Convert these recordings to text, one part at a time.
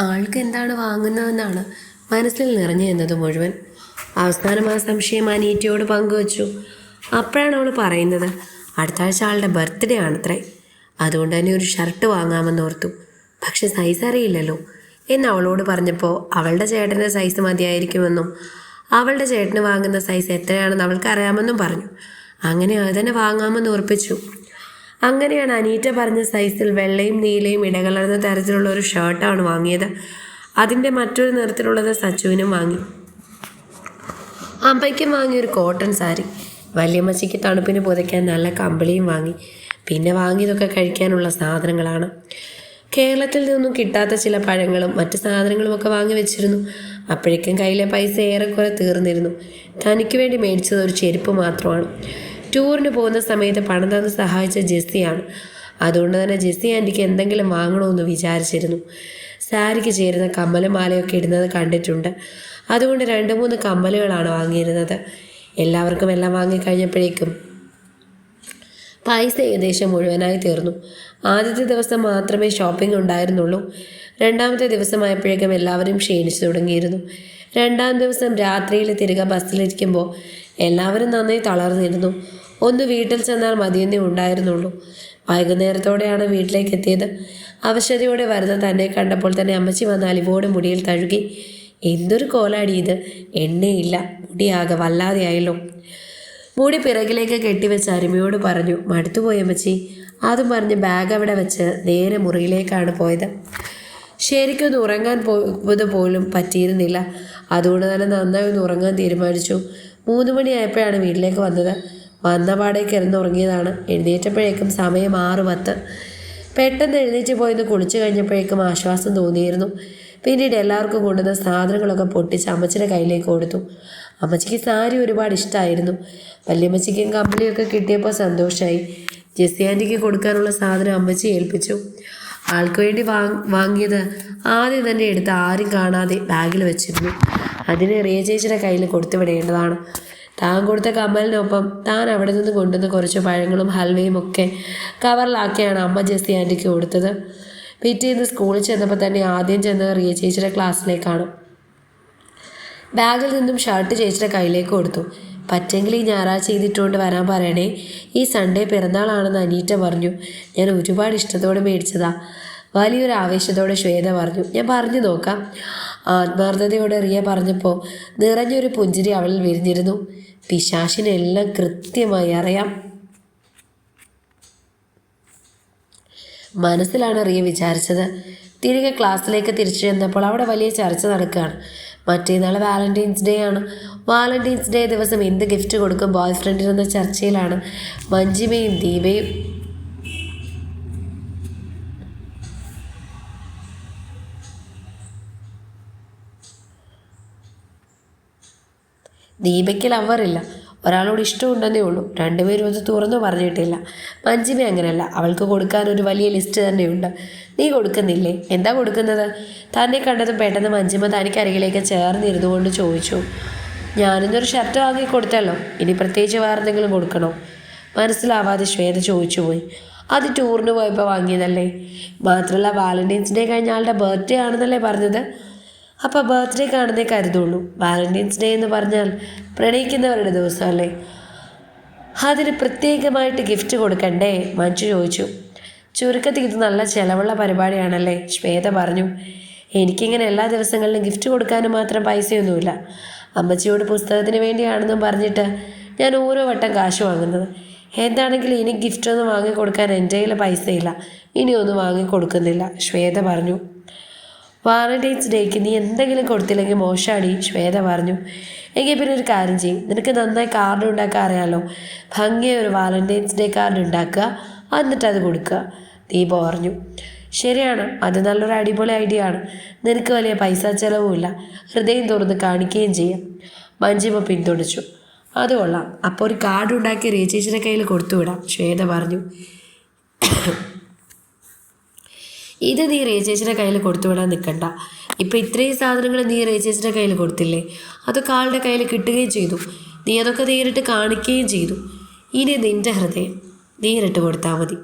ആൾക്ക് എന്താണ് വാങ്ങുന്നതെന്നാണ് മനസ്സിൽ നിറഞ്ഞു എന്നത് മുഴുവൻ. അവസാനം ആ സംശയം അനീറ്റയോട് പങ്കുവച്ചു. അപ്പോഴാണ് അവൾ പറയുന്നത് അടുത്ത ആഴ്ച ആളുടെ ബർത്ത്ഡേ ആണത്രേ. അതുകൊണ്ട് തന്നെ ഒരു ഷർട്ട് വാങ്ങാമെന്ന് ഓർത്തു. പക്ഷെ സൈസ് അറിയില്ലല്ലോ. എന്ന് അവളോട് പറഞ്ഞപ്പോൾ അവളുടെ ചേട്ടന്റെ സൈസ് മതിയായിരിക്കുമെന്നും അവളുടെ ചേട്ടന് വാങ്ങുന്ന സൈസ് എത്രയാണെന്ന് അവൾക്ക് അറിയാമെന്നും പറഞ്ഞു. അങ്ങനെ അത് തന്നെ വാങ്ങാമെന്ന് ഉറപ്പിച്ചു. അങ്ങനെയാണ് അനീറ്റ പറഞ്ഞ സൈസിൽ വെള്ളയും നീലയും ഇടകലർന്ന തരത്തിലുള്ള ഒരു ഷർട്ടാണ് വാങ്ങിയത്. അതിന്റെ മറ്റൊരു നിറത്തിലുള്ളത് സച്ചുവിനും വാങ്ങി. അമ്മയ്ക്കും വാങ്ങി ഒരു കോട്ടൺ സാരി. വല്യമ്മച്ചിക്ക് തണുപ്പിന് പുതയ്ക്കാൻ നല്ല കമ്പിളിയും വാങ്ങി. പിന്നെ വാങ്ങിയതൊക്കെ കഴിക്കാനുള്ള സാധനങ്ങളാണ്. കേരളത്തിൽ നിന്നും കിട്ടാത്ത ചില പഴങ്ങളും മറ്റ് സാധനങ്ങളും ഒക്കെ വാങ്ങി വെച്ചിരുന്നു. അപ്പോഴേക്കും കയ്യിലെ പൈസ ഏറെക്കുറെ തീർന്നിരുന്നു. തനിക്ക് വേണ്ടി മേടിച്ചത് ഒരു ചെരുപ്പ് മാത്രമാണ്. ടൂറിന് പോകുന്ന സമയത്ത് പണം തന്ന് സഹായിച്ച ജെസ്സിയാണ്. അതുകൊണ്ട് തന്നെ ജെസ്സി ആന്റിക്ക് എന്തെങ്കിലും വാങ്ങണമെന്ന് വിചാരിച്ചിരുന്നു. സാരിക്ക് ചേരുന്ന കമ്മലമാലയൊക്കെ ഇടുന്നത് കണ്ടിട്ടുണ്ട്. അതുകൊണ്ട് രണ്ട് മൂന്ന് കമ്മലുകളാണ് വാങ്ങിയിരുന്നത്. എല്ലാവർക്കും എല്ലാം വാങ്ങിക്കഴിഞ്ഞപ്പോഴേക്കും പൈസ ഏകദേശം മുഴുവനായി തീർന്നു. ആദ്യത്തെ ദിവസം മാത്രമേ ഷോപ്പിംഗ് ഉണ്ടായിരുന്നുള്ളൂ. രണ്ടാമത്തെ ദിവസമായപ്പോഴേക്കും എല്ലാവരും ക്ഷീണിച്ചു തുടങ്ങിയിരുന്നു. രണ്ടാം ദിവസം രാത്രിയിൽ തിരികെ ബസ്സിലിരിക്കുമ്പോൾ എല്ലാവരും നന്നായി തളർന്നിരുന്നു. ഒന്ന് വീട്ടിൽ ചെന്നാൽ മതിയെന്നേ ഉണ്ടായിരുന്നുള്ളൂ. വൈകുന്നേരത്തോടെയാണ് വീട്ടിലേക്ക് എത്തിയത് അവശതയോടെ വരുന്ന തന്നെ കണ്ടപ്പോൾ തന്നെ അമ്മച്ചി വന്ന് അലിവോട് മുടിയിൽ തഴുകി എന്തൊരു കോലാടി ഇത്. എണ്ണയില്ല. മുടിയാകെ വല്ലാതെയായല്ലോ. മുടി പിറകിലേക്ക് കെട്ടിവെച്ച് അരുമയോട് പറഞ്ഞു മടുത്തുപോയി അമ്മച്ചി. അതും പറഞ്ഞ് ബാഗ് അവിടെ വെച്ച് നേരെ മുറിയിലേക്കാണ് പോയത്. ശരിക്കൊന്ന് ഉറങ്ങാൻ പോയത് പോലും പറ്റിയിരുന്നില്ല. അതുകൊണ്ട് തന്നെ നന്നായി ഒന്ന് ഉറങ്ങാൻ തീരുമാനിച്ചു. മൂന്ന് മണിയായപ്പോഴാണ് വീട്ടിലേക്ക് വന്നത്. വന്ന കിടന്നുറങ്ങിയതാണ് എഴുന്നേറ്റപ്പോഴേക്കും സമയം ആറ് പത്ത്. പെട്ടെന്ന് എഴുന്നേറ്റ് പോയെന്ന് കുളിച്ചു കഴിഞ്ഞപ്പോഴേക്കും ആശ്വാസം തോന്നിയിരുന്നു. പിന്നീട് എല്ലാവർക്കും കൊണ്ടുവന്ന സാധനങ്ങളൊക്കെ പൊട്ടിച്ച് അമ്മച്ചിയുടെ കയ്യിലേക്ക് കൊടുത്തു. അമ്മച്ചിക്ക് സാരി ഒരുപാട് ഇഷ്ടമായിരുന്നു വല്യമ്മച്ചിക്കും കമ്പിളിയൊക്കെ കിട്ടിയപ്പോൾ സന്തോഷമായി ജെസ്സി ആന്റിക്ക് കൊടുക്കാനുള്ള സാധനം അമ്മച്ചി ഏൽപ്പിച്ചു. ആൾക്ക് വേണ്ടി വാങ് വാങ്ങിയത് ആദ്യം തന്നെ എടുത്ത് ആരും കാണാതെ ബാഗിൽ വെച്ചിരുന്നു. അതിന് റിയ ചേച്ചിയുടെ കയ്യിൽ കൊടുത്തു വിടേണ്ടതാണ് താൻ കൊടുത്ത കമലിനൊപ്പം താൻ അവിടെ നിന്ന് കൊണ്ടുവന്ന കുറച്ച് പഴങ്ങളും ഹൽവയും ഒക്കെ കവറിലാക്കിയാണ് അമ്മ ജെസ്സി ആന്റിക്ക് കൊടുത്തത്. പിറ്റേന്ന് സ്കൂളിൽ ചെന്നപ്പോൾ തന്നെ ആദ്യം ചെന്നത് റിയ ചേച്ചിയുടെ ക്ലാസ്സിലേക്കാണ് ബാഗിൽ നിന്നും ഷർട്ട് ചേച്ചിയുടെ കയ്യിലേക്ക് കൊടുത്തു. പറ്റെങ്കിൽ ഈ ഞായറാഴ്ച ചെയ്തിട്ടുകൊണ്ട് വരാൻ പറയണേ. ഈ സൺഡേ പിറന്നാളാണെന്ന് അനീറ്റ പറഞ്ഞു. ഞാൻ ഒരുപാട് ഇഷ്ടത്തോടെ മേടിച്ചതാ. വലിയൊരു ആവേശത്തോടെ ശ്വേത പറഞ്ഞു. ഞാൻ പറഞ്ഞു നോക്കാം. ആത്മാർത്ഥതയോടെ റിയ പറഞ്ഞപ്പോൾ നിറഞ്ഞൊരു പുഞ്ചിരി അവളിൽ വിരിഞ്ഞിരുന്നു. പിശാശിനെല്ലാം കൃത്യമായി അറിയാം. മനസ്സിലാണ് റിയ വിചാരിച്ചത്. തിരികെ ക്ലാസ്സിലേക്ക് തിരിച്ചു ചെന്നപ്പോൾ അവിടെ വലിയ ചർച്ച നടക്കുകയാണ്. മറ്റേനാൾ വാലന്റൈൻസ് ഡേ ആണ്. വാലന്റൈൻസ് ഡേ ദിവസം എന്ത് ഗിഫ്റ്റ് കൊടുക്കും ബോയ് ഫ്രണ്ടിനെന്ന ചർച്ചയിലാണ് മഞ്ജിമയും ദീപയും ദീപയ്ക്ക് ലവറില്ല ഒരാളോട് ഇഷ്ടമുണ്ടെന്നേ ഉള്ളൂ. രണ്ടുപേരും അത് തുറന്നു പറഞ്ഞിട്ടില്ല. മഞ്ജിമ അങ്ങനെയല്ല. അവൾക്ക് കൊടുക്കാൻ ഒരു വലിയ ലിസ്റ്റ് തന്നെയുണ്ട്. നീ കൊടുക്കുന്നില്ലേ? എന്താ കൊടുക്കുന്നത്? തന്നെ കണ്ടത് പെട്ടെന്ന് മഞ്ജിമ തനിക്ക് അരികിലേക്ക് ചേർന്നിരുന്നു കൊണ്ട് ചോദിച്ചു. ഞാനിന്നൊരു ഷർട്ട് വാങ്ങി കൊടുത്തല്ലോ. ഇനി പ്രത്യേകിച്ച് വേറെ എന്തെങ്കിലും കൊടുക്കണോ? മനസ്സിലാവാതെ ശ്വേത ചോദിച്ചു പോയി അത് ടൂറിന് പോയപ്പോൾ വാങ്ങിയതല്ലേ? മാത്രമല്ല വാലന്റൈൻസ് ഡേ കഴിഞ്ഞ ആളുടെ ബർത്ത്ഡേ ആണെന്നല്ലേ പറഞ്ഞത്? അപ്പോൾ ബർത്ത്ഡേ കാണുന്നേ കരുതുള്ളൂ. വാലന്റൈൻസ് ഡേ എന്ന് പറഞ്ഞാൽ പ്രണയിക്കുന്നവരുടെ ദിവസമല്ലേ? അതിന് പ്രത്യേകമായിട്ട് ഗിഫ്റ്റ് കൊടുക്കണ്ടേ? മഞ്ജു ചോദിച്ചു. ചുരുക്കത്തിൽ ഇത് നല്ല ചിലവുള്ള പരിപാടിയാണല്ലേ? ശ്വേത പറഞ്ഞു. എനിക്കിങ്ങനെ എല്ലാ ദിവസങ്ങളിലും ഗിഫ്റ്റ് കൊടുക്കാനും മാത്രം പൈസയൊന്നുമില്ല. അമ്മച്ചിയോട് പുസ്തകത്തിന് വേണ്ടിയാണെന്നും പറഞ്ഞിട്ട് ഞാൻ ഓരോ വട്ടം കാശ് വാങ്ങുന്നത്. എന്താണെങ്കിലും ഇനി ഗിഫ്റ്റൊന്നും വാങ്ങിക്കൊടുക്കാൻ എന്റെ കയ്യിൽ പൈസയില്ല. ഇനിയൊന്നും വാങ്ങിക്കൊടുക്കുന്നില്ല. ശ്വേത പറഞ്ഞു. വാലന്റൈൻസ് ഡേക്ക് നീ എന്തെങ്കിലും കൊടുത്തില്ലെങ്കിൽ മോശമാടി ശ്വേത പറഞ്ഞു. എങ്കിൽ പിന്നെ ഒരു കാര്യം ചെയ്യും. നിനക്ക് നന്നായി കാർഡ് ഉണ്ടാക്കാൻ അറിയാമല്ലോ ഭംഗിയ ഒരു വാലന്റൈൻസ് ഡേ കാർഡ് ഉണ്ടാക്കുക. എന്നിട്ട് അത് കൊടുക്കുക. ദീപ പറഞ്ഞു. ശരിയാണ്. അത് നല്ലൊരു അടിപൊളി ഐഡിയ ആണ്. നിനക്ക് വലിയ പൈസ ചിലവുമില്ല. ഹൃദയം തുറന്ന് കാണിക്കുകയും ചെയ്യാം. മഞ്ജിമ പിന്തുണച്ചു. അത് കൊള്ളാം. അപ്പോൾ ഒരു കാർഡ് ഉണ്ടാക്കി രേചേച്ചിയുടെ കയ്യിൽ കൊടുത്തു വിടാം ശ്വേത പറഞ്ഞു. ഇത് നീ റേച്ചേച്ചിയുടെ കയ്യിൽ കൊടുത്തുവിടാൻ നിൽക്കണ്ട ഇപ്പം ഇത്രയും സാധനങ്ങൾ നീ റേച്ചേച്ചിയുടെ കയ്യിൽ കൊടുത്തില്ലേ? അതൊക്കെ ആളുടെ കയ്യിൽ കിട്ടുകയും ചെയ്തു. നീ അതൊക്കെ നേരിട്ട് കാണിക്കുകയും ചെയ്തു. ഇനി നിന്റെ ഹൃദയം നേരിട്ട് കൊടുത്താൽ മതി.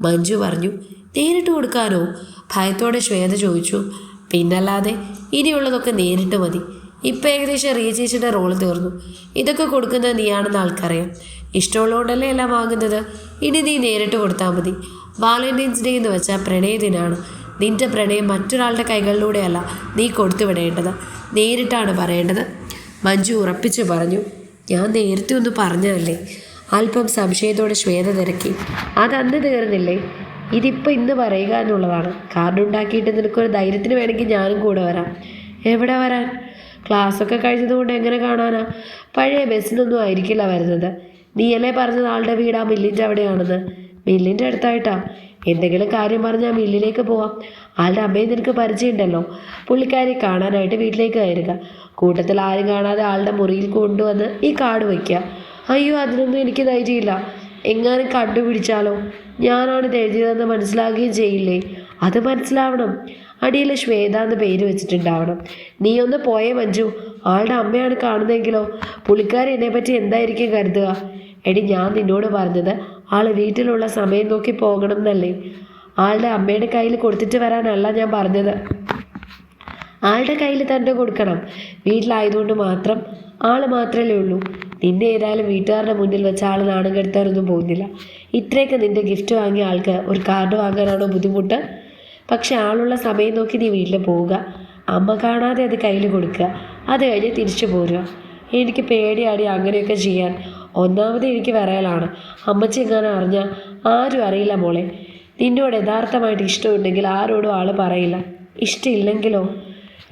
മഞ്ജു പറഞ്ഞു നേരിട്ട് കൊടുക്കാനോ? ഭയത്തോടെ ശ്വേത ചോദിച്ചു പിന്നല്ലാതെ ഇനിയുള്ളതൊക്കെ നേരിട്ട് മതി. ഇപ്പം ഏകദേശം റീചേച്ചിന്റെ റോൾ തീർന്നു. ഇതൊക്കെ കൊടുക്കുന്നത് നീയാണെന്ന് ആൾക്കറിയാം. ഇഷ്ടമുള്ളതുകൊണ്ടല്ലേ എല്ലാം വാങ്ങുന്നത്? ഇനി നീ നേരിട്ട് കൊടുത്താൽ മതി. വാലന്റൈൻസ് ഡേ എന്ന് വെച്ചാൽ പ്രണയദിനാണ് നിന്റെ പ്രണയം മറ്റൊരാളുടെ കൈകളിലൂടെയല്ല നീ കൊടുത്തു വിടേണ്ടത്. നേരിട്ടാണ് പറയേണ്ടത്. മഞ്ജു ഉറപ്പിച്ചു പറഞ്ഞു ഞാൻ നേരത്തെ ഒന്ന് പറഞ്ഞതല്ലേ? അല്പം സംശയത്തോടെ ശ്വേത തിരക്കി. അത് അന്ന് തീർന്നില്ലേ? ഇതിപ്പോൾ ഇന്ന് പറയുക എന്നുള്ളതാണ്. കാർഡ് ഉണ്ടാക്കിയിട്ട് നിനക്കൊരു ധൈര്യത്തിന് വേണമെങ്കിൽ ഞാനും കൂടെ വരാം. എവിടെ വരാൻ? ക്ലാസ്സൊക്കെ കഴിഞ്ഞതുകൊണ്ട് എങ്ങനെ കാണാനാ? പഴയ ബസ്സിനൊന്നും ആയിരിക്കില്ല വരുന്നത്. നീയല്ലേ പറഞ്ഞത് ആളുടെ വീട് ആ മില്ലിന്റെ അവിടെയാണെന്ന്? മില്ലിന്റെ അടുത്തായിട്ടാ. എന്തെങ്കിലും കാര്യം പറഞ്ഞാൽ മില്ലിലേക്ക് പോവാം. ആളുടെ അമ്മയെ നിനക്ക് പരിചയമുണ്ടല്ലോ. പുള്ളിക്കാരി കാണാനായിട്ട് വീട്ടിലേക്ക് കയറുക. കൂട്ടത്തിൽ ആരും കാണാതെ ആളുടെ മുറിയിൽ കൊണ്ടുവന്ന് ഈ കാർഡ് വയ്ക്കുക. അയ്യോ അതിനൊന്നും എനിക്ക് ധൈര്യമില്ല. എങ്ങാനും കണ്ടുപിടിച്ചാലോ? ഞാനാണ് ഇത് എഴുതിയതെന്ന് മനസ്സിലാകുകയും ചെയ്യില്ലേ? അത് മനസ്സിലാവണം. അടിയിൽ ശ്വേത എന്ന് പേര് വെച്ചിട്ടുണ്ടാവണം. നീ ഒന്ന് പോയേ മഞ്ജു. ആളുടെ അമ്മയാണ് കാണുന്നതെങ്കിലോ? പുള്ളിക്കാരി എന്നെ പറ്റി എന്തായിരിക്കും കരുതുക? എടി ഞാൻ നിന്നോട് പറഞ്ഞത് ആൾ വീട്ടിലുള്ള സമയം നോക്കി പോകണം എന്നല്ലേ? ആളുടെ അമ്മയുടെ കയ്യിൽ കൊടുത്തിട്ട് വരാനല്ല ഞാൻ പറഞ്ഞത്. ആളുടെ കയ്യിൽ തന്നെ കൊടുക്കണം. വീട്ടിലായതുകൊണ്ട് മാത്രം ആൾ മാത്രമല്ലേ ഉള്ളൂ. നിന്നെ ഏതായാലും വീട്ടുകാരുടെ മുന്നിൽ വെച്ച് ആൾ നാണം കെടുത്താനൊന്നും പോകുന്നില്ല. ഇത്രയൊക്കെ നിന്റെ ഗിഫ്റ്റ് വാങ്ങിയ ആൾക്ക് ഒരു കാർഡ് വാങ്ങാനാണോ ബുദ്ധിമുട്ട്? പക്ഷെ ആളുള്ള സമയം നോക്കി നീ വീട്ടിൽ പോവുക. അമ്മ കാണാതെ അത് കയ്യിൽ കൊടുക്കുക. അത് കഴിഞ്ഞ് തിരിച്ചു പോരുക. എനിക്ക് പേടിയാടി അങ്ങനെയൊക്കെ ചെയ്യാൻ. ഒന്നാമത് എനിക്ക് വിറയലാണ് അമ്മച്ചി എങ്ങനെ അറിഞ്ഞാൽ ആരും അറിയില്ല മോളെ. നിന്നോട് യഥാർത്ഥമായിട്ട് ഇഷ്ടമുണ്ടെങ്കിൽ ആരോടും ആൾ പറയില്ല. ഇഷ്ടമില്ലെങ്കിലോ?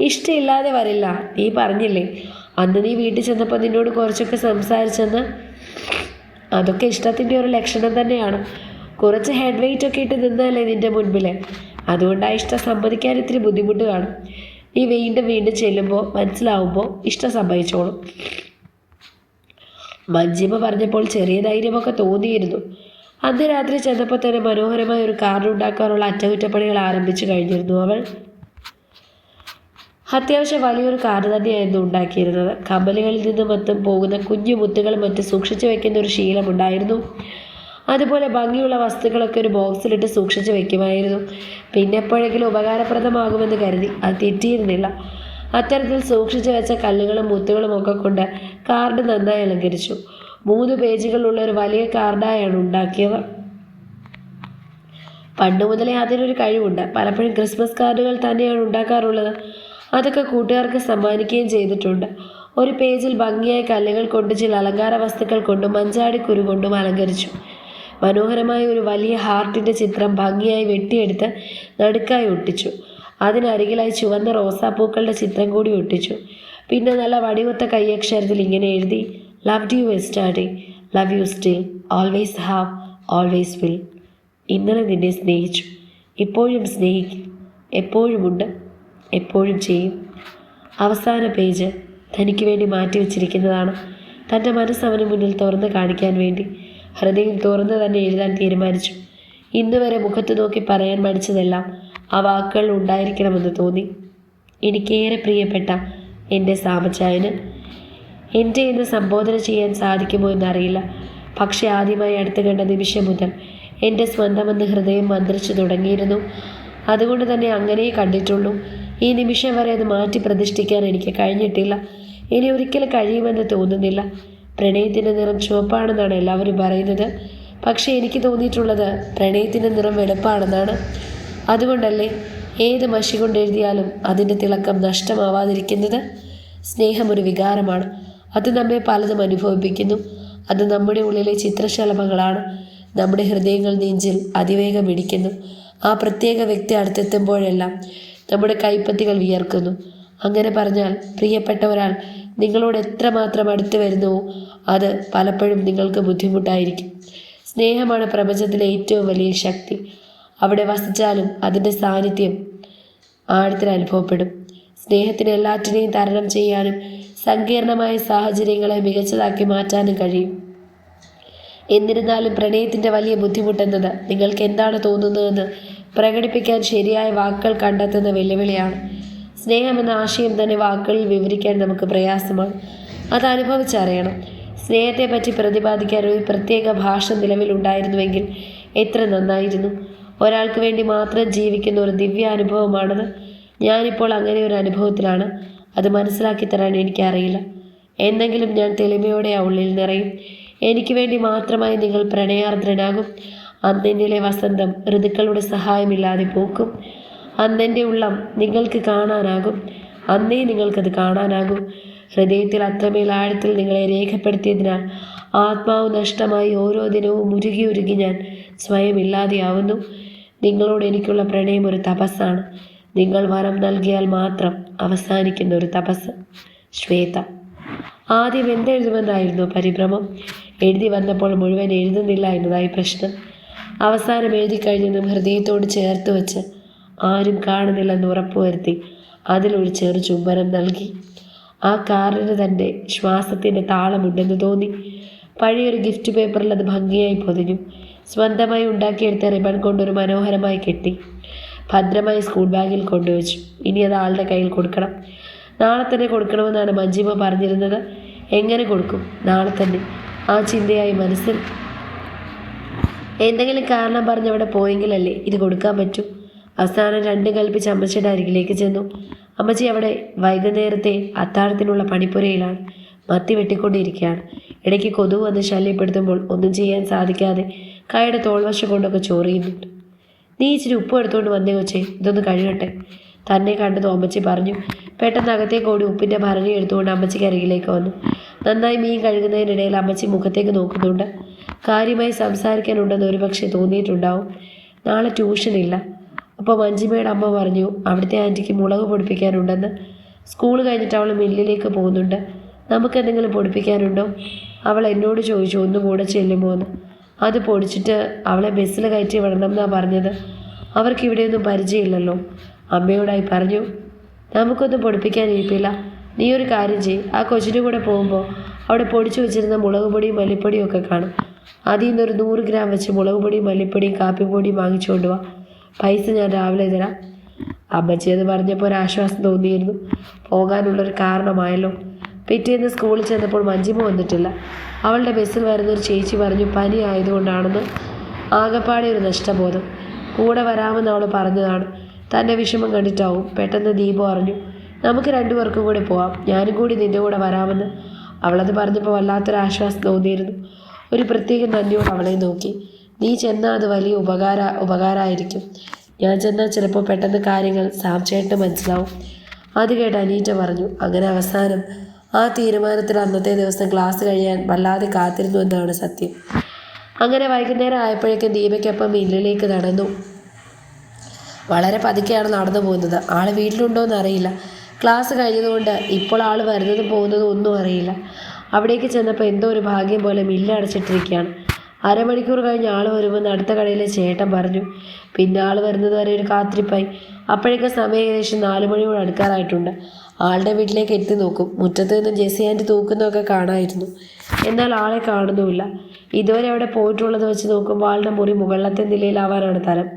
ഇഷ്ടമില്ലാതെ വരില്ല. നീ പറഞ്ഞില്ലേ? അന്ന് നീ വീട്ടിൽ ചെന്നപ്പോൾ നിന്നോട് കുറച്ചൊക്കെ സംസാരിച്ചെന്ന്? അതൊക്കെ ഇഷ്ടത്തിന്റെ ഒരു ലക്ഷണം തന്നെയാണ്. കുറച്ച് ഹെഡ് വെയിറ്റ് ഒക്കെ ഇട്ട് നിന്നല്ലേ നിന്റെ മുൻപിൽ അതുകൊണ്ടാണ് ഇഷ്ടം സമ്മതിക്കാൻ ഇത്തിരി ബുദ്ധിമുട്ട് കാണും. നീ വീണ്ടും വീണ്ടും ചെല്ലുമ്പോൾ മനസ്സിലാവുമ്പോൾ ഇഷ്ടം സമ്മതിച്ചോളും മഞ്ജിമ പറഞ്ഞപ്പോൾ ചെറിയ ധൈര്യമൊക്കെ തോന്നിയിരുന്നു. അന്ന് രാത്രി ചെന്നപ്പോൾ തന്നെ മനോഹരമായ ഒരു കാർഡ് ഉണ്ടാക്കാനുള്ള അറ്റകുറ്റപ്പണികൾ ആരംഭിച്ചു കഴിഞ്ഞിരുന്നു അവൾ. അത്യാവശ്യം വലിയൊരു കാർഡ് തന്നെയായിരുന്നു ഉണ്ടാക്കിയിരുന്നത്. കമ്മലുകളിൽ നിന്ന് മറ്റും പോകുന്ന കുഞ്ഞു മുത്തുകൾ മറ്റും സൂക്ഷിച്ചു വെക്കുന്ന ഒരു ശീലമുണ്ടായിരുന്നു. അതുപോലെ ഭംഗിയുള്ള വസ്തുക്കളൊക്കെ ഒരു ബോക്സിലിട്ട് സൂക്ഷിച്ചു വെക്കുമായിരുന്നു. പിന്നെ എപ്പോഴെങ്കിലും ഉപകാരപ്രദമാകുമെന്ന് കരുതി അത് തെറ്റിയിരുന്നില്ല. അത്തരത്തിൽ സൂക്ഷിച്ചു വെച്ച കല്ലുകളും മുത്തുകളും ഒക്കെ കൊണ്ട് കാർഡ് നന്നായി അലങ്കരിച്ചു. മൂന്ന് പേജുകളുള്ള ഒരു വലിയ കാർഡായാണ് ഉണ്ടാക്കിയത്. പണ്ട് മുതലേ അതിനൊരു കഴിവുണ്ട്. പലപ്പോഴും ക്രിസ്മസ് കാർഡുകൾ തന്നെയാണ് ഉണ്ടാക്കാറുള്ളത്. അതൊക്കെ കൂട്ടുകാർക്ക് സമ്മാനിക്കുകയും ചെയ്തിട്ടുണ്ട്. ഒരു പേജിൽ ഭംഗിയായ കല്ലുകൾ കൊണ്ട് ചില അലങ്കാര വസ്തുക്കൾ കൊണ്ടും മഞ്ചാടിക്കുരു കൊണ്ടും അലങ്കരിച്ചു. മനോഹരമായ ഒരു വലിയ ഹാർട്ടിന്റെ ചിത്രം ഭംഗിയായി വെട്ടിയെടുത്ത് നടുക്കായി ഒട്ടിച്ചു. അതിനരികിലായി ചുവന്ന റോസാപ്പൂക്കളുടെ ചിത്രം കൂടി ഒട്ടിച്ചു. പിന്നെ നല്ല വടിവൊത്ത കൈയക്ഷരത്തിൽ ഇങ്ങനെ എഴുതി love you yesterday love you still always have always will ഇന്നലെ നിന്നെ സ്നേഹിച്ചു. ഇപ്പോഴും സ്നേഹിക്കും. എപ്പോഴുമുണ്ട് എപ്പോഴും ചെയ്യും. അവസാന പേജ് തനിക്ക് വേണ്ടി മാറ്റി വച്ചിരിക്കുന്നതാണ് തന്റെ മനസ്സവന് മുന്നിൽ തുറന്ന് കാണിക്കാൻ വേണ്ടി ഹൃദയം തുറന്നു തന്നെ എഴുതാൻ തീരുമാനിച്ചു. ഇന്നു വരെ മുഖത്ത് നോക്കി പറയാൻ മടിച്ചതെല്ലാം ആ വാക്കുകൾ ഉണ്ടായിരിക്കണമെന്ന് തോന്നി. എനിക്കേറെ പ്രിയപ്പെട്ട എന്റെ സാമച്ചായന് എന്റെ ഇന്ന് സംബോധന ചെയ്യാൻ സാധിക്കുമോ എന്നറിയില്ല. പക്ഷെ ആദ്യമായി അടുത്ത് കണ്ട നിമിഷം മുതൽ എന്റെ സ്വന്തമെന്ന് ഹൃദയം മന്ത്രിച്ചു തുടങ്ങിയിരുന്നു. അതുകൊണ്ട് തന്നെ അങ്ങനെയേ കണ്ടിട്ടുള്ളൂ. ഈ നിമിഷം വരെ അത് മാറ്റി പ്രതിഷ്ഠിക്കാൻ എനിക്ക് കഴിഞ്ഞിട്ടില്ല. ഇനി ഒരിക്കലും കഴിയുമെന്ന് തോന്നുന്നില്ല. പ്രണയത്തിന്റെ നിറം ചുവപ്പാണെന്നാണ് എല്ലാവരും പറയുന്നത്. പക്ഷേ എനിക്ക് തോന്നിയിട്ടുള്ളത് പ്രണയത്തിന്റെ നിറം വെളുപ്പാണെന്നാണ്. അതുകൊണ്ടല്ലേ ഏത് മഷി കൊണ്ട് എഴുതിയാലും അതിന്റെ തിളക്കം നഷ്ടമാവാതിരിക്കുന്നത്? സ്നേഹം ഒരു വികാരമാണ്. അത് നമ്മെ പലതും അനുഭവിപ്പിക്കുന്നു. അത് നമ്മുടെ ഉള്ളിലെ ചിത്രശലഭങ്ങളാണ്. നമ്മുടെ ഹൃദയങ്ങൾ നെഞ്ചിൽ അതിവേഗം ഇടിക്കുന്നു. ആ പ്രത്യേക വ്യക്തി അടുത്തെത്തുമ്പോഴെല്ലാം നമ്മുടെ കൈപ്പത്തികൾ വിയർക്കുന്നു. അങ്ങനെ പറഞ്ഞാൽ പ്രിയപ്പെട്ട ഒരാൾ നിങ്ങളോട് എത്രമാത്രം അടുത്ത് വരുന്നു അത് പലപ്പോഴും നിങ്ങൾക്ക് ബുദ്ധിമുട്ടായിരിക്കും. സ്നേഹമാണ് പ്രപഞ്ചത്തിലെ ഏറ്റവും വലിയ ശക്തി. അവിടെ വസിച്ചാലും അതിന്റെ സാന്നിധ്യം ആഴത്തിൽ അനുഭവപ്പെടും. സ്നേഹത്തിന് എല്ലാറ്റിനെയും തരണം ചെയ്യാനും സങ്കീർണമായ സാഹചര്യങ്ങളെ മികച്ചതാക്കി മാറ്റാനും കഴിയും. എന്നിരുന്നാലും പ്രണയത്തിന്റെ വലിയ ബുദ്ധിമുട്ടെന്നത് നിങ്ങൾക്ക് എന്താണ് തോന്നുന്നതെന്ന് പ്രകടിപ്പിക്കാൻ ശരിയായ വാക്കുകൾ കണ്ടെത്തുന്ന വെല്ലുവിളിയാണ്. സ്നേഹം എന്ന ആശയം തന്നെ വാക്കുകളിൽ വിവരിക്കാൻ നമുക്ക് പ്രയാസമാണ്. അത് അനുഭവിച്ചറിയണം സ്നേഹത്തെപ്പറ്റി പ്രതിപാദിക്കാൻ ഒരു പ്രത്യേക ഭാഷ നിലവിലുണ്ടായിരുന്നുവെങ്കിൽ എത്ര നന്നായിരുന്നു. ഒരാൾക്ക് വേണ്ടി മാത്രം ജീവിക്കുന്ന ഒരു ദിവ്യ അനുഭവമാണത് ഞാനിപ്പോൾ അങ്ങനെ ഒരു അനുഭവത്തിലാണ്. അത് മനസ്സിലാക്കി തരാൻ എനിക്കറിയില്ല. എന്തെങ്കിലും ഞാൻ തെളിമയോടെ ആ ഉള്ളിൽ നിറയും. എനിക്ക് വേണ്ടി മാത്രമായി നിങ്ങൾ പ്രണയാർദ്രനാകും. അന്നെന്നിലെ വസന്തം ഋതുക്കളുടെ സഹായമില്ലാതെ പൂക്കും അന്നെന്റെ ഉള്ളം നിങ്ങൾക്ക് കാണാനാകും. അന്നേ നിങ്ങൾക്കത് കാണാനാകും. ഹൃദയത്തിൽ അത്രമേൽ ആഴത്തിൽ നിങ്ങളെ രേഖപ്പെടുത്തിയതിനാൽ ആത്മാവ് നഷ്ടമായി ഓരോ ദിനവും ഉരുകി ഉരുകി ഞാൻ സ്വയം ഇല്ലാതെയാവുന്നു. നിങ്ങളോട് എനിക്കുള്ള പ്രണയം ഒരു തപസ്സാണ്. നിങ്ങൾ വരം നൽകിയാൽ മാത്രം അവസാനിക്കുന്ന ഒരു തപസ് ശ്വേത. ആദ്യം എന്തെഴുതുമെന്നായിരുന്നു പരിഭ്രമം. എഴുതി വന്നപ്പോൾ മുഴുവൻ എഴുതുന്നില്ല എന്നതായി പ്രശ്നം. അവസാനം എഴുതി കഴിഞ്ഞതും ഹൃദയത്തോട് ചേർത്ത് വെച്ച് ആരും കാണുന്നില്ലെന്ന് ഉറപ്പുവരുത്തി അതിലൊരു ചെറു ചുംബനം നൽകി. ആ കാറിന് തന്റെ ശ്വാസത്തിന്റെ താളമുണ്ടെന്ന് തോന്നി. പഴയൊരു ഗിഫ്റ്റ് പേപ്പറിൽ അത് ഭംഗിയായി പൊതിഞ്ഞു. സ്വന്തമായി ഉണ്ടാക്കിയെടുത്ത റിബൺ കൊണ്ടൊരു മനോഹരമായി കെട്ടി. ഭദ്രമായി സ്കൂൾ ബാഗിൽ കൊണ്ടുവച്ചു. ഇനി അത് ആളുടെ കയ്യിൽ കൊടുക്കണം. നാളെ തന്നെ കൊടുക്കണമെന്നാണ് മഞ്ജിമ പറഞ്ഞിരുന്നത്. എങ്ങനെ കൊടുക്കും? നാളെ തന്നെ. ആ ചിന്തയായി മനസ്സിൽ. എന്തെങ്കിലും കാരണം പറഞ്ഞ് അവിടെ പോയെങ്കിലല്ലേ ഇത് കൊടുക്കാൻ പറ്റൂ? അവസാനം രണ്ടും കൽപ്പിച്ച് അമ്മച്ചിയുടെ അരികിലേക്ക് ചെന്നു. അമ്മച്ചി അവിടെ വൈകുന്നേരത്തെ അത്താഴത്തിനുള്ള പണിപ്പുരയിലാണ്. മത്തി വെട്ടിക്കൊണ്ടിരിക്കുകയാണ്. ഇടയ്ക്ക് കൊതു വന്ന് ശല്യപ്പെടുത്തുമ്പോൾ ഒന്നും ചെയ്യാൻ സാധിക്കാതെ കൈയുടെ തോൾവശം കൊണ്ടൊക്കെ ചോറിയുന്നുണ്ട്. നീ ഇച്ചിരി ഉപ്പ് എടുത്തുകൊണ്ട് വന്നേ കൊച്ചേ ഇതൊന്ന് കഴുകട്ടെ. തന്നെ കണ്ടത് അമ്മച്ചി പറഞ്ഞു. പെട്ടെന്ന് അകത്തേക്ക് ഓടി ഉപ്പിന്റെ ഭരണി എടുത്തുകൊണ്ട് അമ്മച്ചിക്ക് അരികിലേക്ക് വന്നു. നന്നായി മീൻ കഴുകുന്നതിനിടയിൽ അമ്മച്ചി മുഖത്തേക്ക് നോക്കുന്നുണ്ട്. കാര്യമായി സംസാരിക്കാനുണ്ടെന്ന് ഒരുപക്ഷെ തോന്നിയിട്ടുണ്ടാവും. നാളെ ട്യൂഷനില്ല. അപ്പോൾ മഞ്ജിമയുടെ അമ്മ പറഞ്ഞു അവിടുത്തെ ആന്റിക്ക് മുളക് പൊടിപ്പിക്കാനുണ്ടെന്ന്. സ്കൂൾ കഴിഞ്ഞിട്ട് അവൾ മില്ലിലേക്ക് പോകുന്നുണ്ട്. നമുക്ക് എന്തെങ്കിലും പൊടിപ്പിക്കാനുണ്ടോ? അവൾ എന്നോട് ചോദിച്ചു ഒന്ന് കൂടെ ചെല്ലുമോ എന്ന്. അത് പൊടിച്ചിട്ട് അവളെ ബസ്സിൽ കയറ്റി വിടണം എന്നാണ് പറഞ്ഞത്. അവർക്ക് ഇവിടെയൊന്നും പരിചയമില്ലല്ലോ. അമ്മയോടായി പറഞ്ഞു നമുക്കൊന്നും പൊടിപ്പിക്കാൻ ഇരിപ്പില്ല നീ ഒരു കാര്യം ചെയ്യ്. ആ കൊച്ചിന്റെ കൂടെ പോകുമ്പോൾ അവിടെ പൊടിച്ചു വെച്ചിരുന്ന മുളക് പൊടിയും മല്ലിപ്പൊടിയും ഒക്കെ കാണും. അതിൽ നിന്നൊരു നൂറ് ഗ്രാം വെച്ച് മുളക് പൊടിയും മല്ലിപ്പൊടിയും കാപ്പിപ്പൊടിയും വാങ്ങിച്ചുകൊണ്ട് പൈസ ഞാൻ രാവിലെ തരാം. അമ്മച്ചി അത് പറഞ്ഞപ്പോൾ ഒരു ആശ്വാസം തോന്നിയിരുന്നു. പോകാനുള്ളൊരു കാരണമായല്ലോ. പിറ്റേന്ന് സ്കൂളിൽ ചെന്നപ്പോൾ മഞ്ജിമ വന്നിട്ടില്ല. അവളുടെ ബസ്സിൽ വരുന്നൊരു ചേച്ചി പറഞ്ഞു പനി ആയതുകൊണ്ടാണെന്ന് ആകപ്പാടെ ഒരു നഷ്ടബോധം. കൂടെ വരാമെന്ന് അവൾ പറഞ്ഞതാണ്. തന്റെ വിഷമം കണ്ടിട്ടാവും. പെട്ടെന്ന് ദീപു അറിഞ്ഞു നമുക്ക് രണ്ടുപേർക്കും കൂടി പോവാം. ഞാനും കൂടി നിന്റെ കൂടെ വരാമെന്ന്. അവളത് പറഞ്ഞപ്പോൾ വല്ലാത്തൊരു ആശ്വാസം തോന്നിയിരുന്നു. ഒരു പ്രത്യേക നന്ദിയോട് അവളെ നോക്കി. നീ ചെന്നാൽ അത് വലിയ ഉപകാര ഉപകാരമായിരിക്കും. ഞാൻ ചെന്നാൽ ചിലപ്പോൾ പെട്ടെന്ന് കാര്യങ്ങൾ സാക്ഷിയായിട്ട് മനസ്സിലാവും. അത് കേട്ട് അനീറ്റ പറഞ്ഞു അങ്ങനെ അവസാനം ആ തീരുമാനത്തിൽ അന്നത്തെ ദിവസം ക്ലാസ് കഴിയാൻ വല്ലാതെ കാത്തിരുന്നു എന്നാണ് സത്യം. അങ്ങനെ വൈകുന്നേരം ആയപ്പോഴേക്കും ദീപയ്ക്കൊപ്പം മില്ലിലേക്ക് നടന്നു. വളരെ പതുക്കെയാണ് നടന്നു പോകുന്നത്. ആൾ വീട്ടിലുണ്ടോ എന്ന് അറിയില്ല ക്ലാസ് കഴിഞ്ഞതുകൊണ്ട് ഇപ്പോൾ ആൾ വരുന്നതും പോകുന്നതും ഒന്നും അറിയില്ല. അവിടേക്ക് ചെന്നപ്പോൾ എന്തോ ഒരു ഭാഗ്യം പോലെ മില്ല് അടച്ചിട്ടിരിക്കുകയാണ്. അരമണിക്കൂർ കഴിഞ്ഞ് ആൾ വരുമെന്ന് അടുത്ത കടയിലെ ചേട്ടൻ പറഞ്ഞു പിന്നെ ആൾ വരുന്നത് വരെ ഒരു കാത്തിരിപ്പായി. അപ്പോഴേക്കും സമയം ഏകദേശം നാല് മണിയോട് അടുക്കാറായിട്ടുണ്ട്. ആളുടെ വീട്ടിലേക്ക് എത്തി നോക്കും. മുറ്റത്ത് നിന്ന് ജെസ്സി ആന്റി തൂക്കുന്നതൊക്കെ കാണായിരുന്നു. എന്നാൽ ആളെ കാണുന്നുമില്ല. ഇതുവരെ അവിടെ പോയിട്ടുള്ളത് വെച്ച് നോക്കുമ്പോൾ ആളുടെ മുറി മുകളിലത്തെ നിലയിലാവാനാണ് തരം.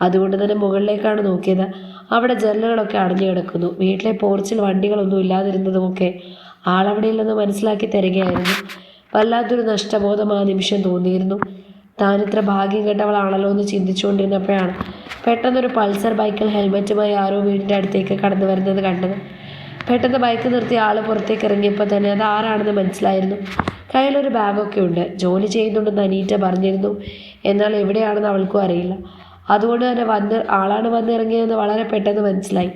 അതുകൊണ്ട് തന്നെ മുകളിലേക്കാണ് നോക്കിയത്. അവിടെ ജനലുകളൊക്കെ അടഞ്ഞു കിടക്കുന്നു. വീട്ടിലെ പോർച്ചിൽ വണ്ടികളൊന്നും ഇല്ലാതിരുന്നതുമൊക്കെ ആളവിടെ ഇല്ലെന്ന് മനസ്സിലാക്കി തരികയായിരുന്നു. വല്ലാത്തൊരു നഷ്ടബോധം ആ നിമിഷം തോന്നിയിരുന്നു. ഇത്ര ഭാഗ്യം കെട്ടവളാണല്ലോ എന്ന് ചിന്തിച്ചുകൊണ്ടിരുന്നപ്പോഴാണ് പെട്ടെന്നൊരു പൾസർ ബൈക്കിൽ ഹെൽമെറ്റുമായി ആരോ വീടിന്റെ അടുത്തേക്ക് കടന്നു വരുന്നത് കണ്ടത്. പെട്ടെന്ന് ബൈക്ക് നിർത്തി ആൾ പുറത്തേക്ക് ഇറങ്ങിയപ്പോൾ തന്നെ അത് ആരാണെന്ന് മനസ്സിലായിരുന്നു. കയ്യിലൊരു ബാഗൊക്കെ ഉണ്ട്. ജോലി ചെയ്യുന്നുണ്ടെന്ന് അനീറ്റ പറഞ്ഞിരുന്നു. എന്നാൽ എവിടെയാണെന്ന് അവൾക്കും അറിയില്ല. അതുകൊണ്ട് തന്നെ വന്ന് ആളാണ് വന്നിറങ്ങിയതെന്ന് വളരെ പെട്ടെന്ന് മനസ്സിലായി.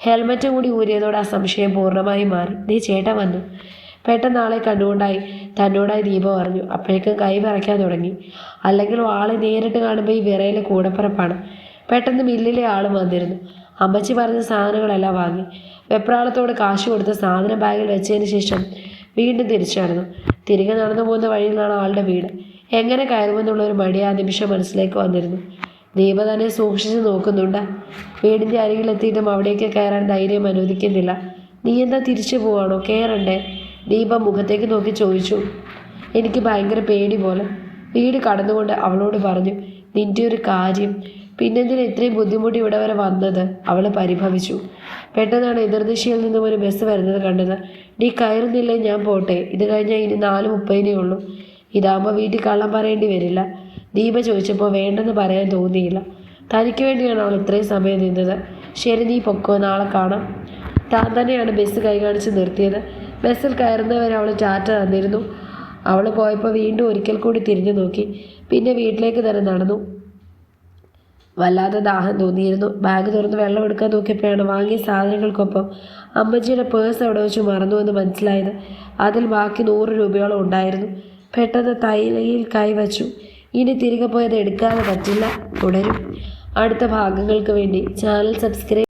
ഹെൽമറ്റും കൂടി ഊരിയതോടെ ആ സംശയം പൂർണമായും മാറി. നീ ചേട്ടൻ വന്നു. പെട്ടെന്ന് ആളെ കണ്ടുകൊണ്ടായി. തന്നോടായി ദീപ പറഞ്ഞു അപ്പോഴേക്കും കൈ വിറയ്ക്കാൻ തുടങ്ങി. അല്ലെങ്കിൽ ആളെ നേരിട്ട് കാണുമ്പോൾ ഈ വിറയിലെ കൂടപ്പിറപ്പാണ്. പെട്ടെന്ന് മില്ലിലെ ആളും വന്നിരുന്നു. അമ്മച്ചി പറഞ്ഞ സാധനങ്ങളെല്ലാം വാങ്ങി. വെപ്രാളത്തോട് കാശ് കൊടുത്ത് സാധനം ബാഗിൽ വെച്ചതിന് ശേഷം വീണ്ടും തിരിച്ചു നടന്നു. തിരികെ നടന്നു പോകുന്ന വഴിയിലാണ് ആളുടെ വീട്. എങ്ങനെ കയറുമെന്നുള്ള ഒരു മടി ആ നിമിഷം മനസ്സിലേക്ക് വന്നിരുന്നു. ദീപ തന്നെ സൂക്ഷിച്ച് നോക്കുന്നുണ്ട്. വീടിന്റെ അരികിലെത്തിയിട്ടും അവിടേക്ക് കയറാൻ ധൈര്യം അനുവദിക്കുന്നില്ല. നീ എന്താ തിരിച്ചു പോവാണോ? കയറണ്ടേ ദീപ മുഖത്തേക്ക് നോക്കി ചോദിച്ചു എനിക്ക് ഭയങ്കര പേടി പോലെ വീട് കടന്നുകൊണ്ട് അവളോട് പറഞ്ഞു നിന്റെ ഒരു കാര്യം. പിന്നെന്തിനാ ഇത്രയും ബുദ്ധിമുട്ട് ഇവിടെ വരെ വന്നത്? അവൾ പരിഭവിച്ചു. പെട്ടെന്നാണ് എതിർദിശയിൽ നിന്നും ഒരു ബസ് വരുന്നത് കണ്ടത്. നീ കയറുന്നില്ലേ? ഞാൻ പോട്ടെ. ഇത് കഴിഞ്ഞാൽ ഇനി നാല് മുപ്പതിനേ ഉള്ളൂ. ഇതാകുമ്പോൾ വീട്ടിൽ കള്ളം പറയേണ്ടി വരില്ല. ദീപ ചോദിച്ചപ്പോൾ വേണ്ടെന്ന് പറയാൻ തോന്നിയില്ല. തനിക്ക് വേണ്ടിയാണ് അവൾ ഇത്രയും സമയം നിന്നത്. ശരി നീ പൊക്കോ. നാളെ കാണാം. താൻ തന്നെയാണ് ബസ് കൈകാണിച്ച് നിർത്തിയത്. ബസ്സിൽ കയറുന്നവരെ അവൾ ചാറ്റ തന്നിരുന്നു. അവൾ പോയപ്പോൾ വീണ്ടും ഒരിക്കൽ കൂടി തിരിഞ്ഞു നോക്കി. പിന്നെ വീട്ടിലേക്ക് തന്നെ നടന്നു. വല്ലാതെ ദാഹം തോന്നിയിരുന്നു. ബാഗ് തുറന്ന് വെള്ളം എടുക്കാൻ നോക്കിയപ്പോഴാണ് വാങ്ങിയ സാധനങ്ങൾക്കൊപ്പം അമ്മച്ചിയുടെ പേഴ്സ് അവിടെ വെച്ച് മറന്നു എന്ന് മനസ്സിലായത്. അതിൽ ബാക്കി നൂറ് രൂപയോളം ഉണ്ടായിരുന്നു. പെട്ടെന്ന് തൈലയിൽ കൈവച്ചു ഇനി തിരികെ പോയത് എടുക്കാതെ പറ്റില്ല. തുടരും അടുത്ത ഭാഗങ്ങൾക്ക് വേണ്ടി ചാനൽ സബ്സ്ക്രൈബ്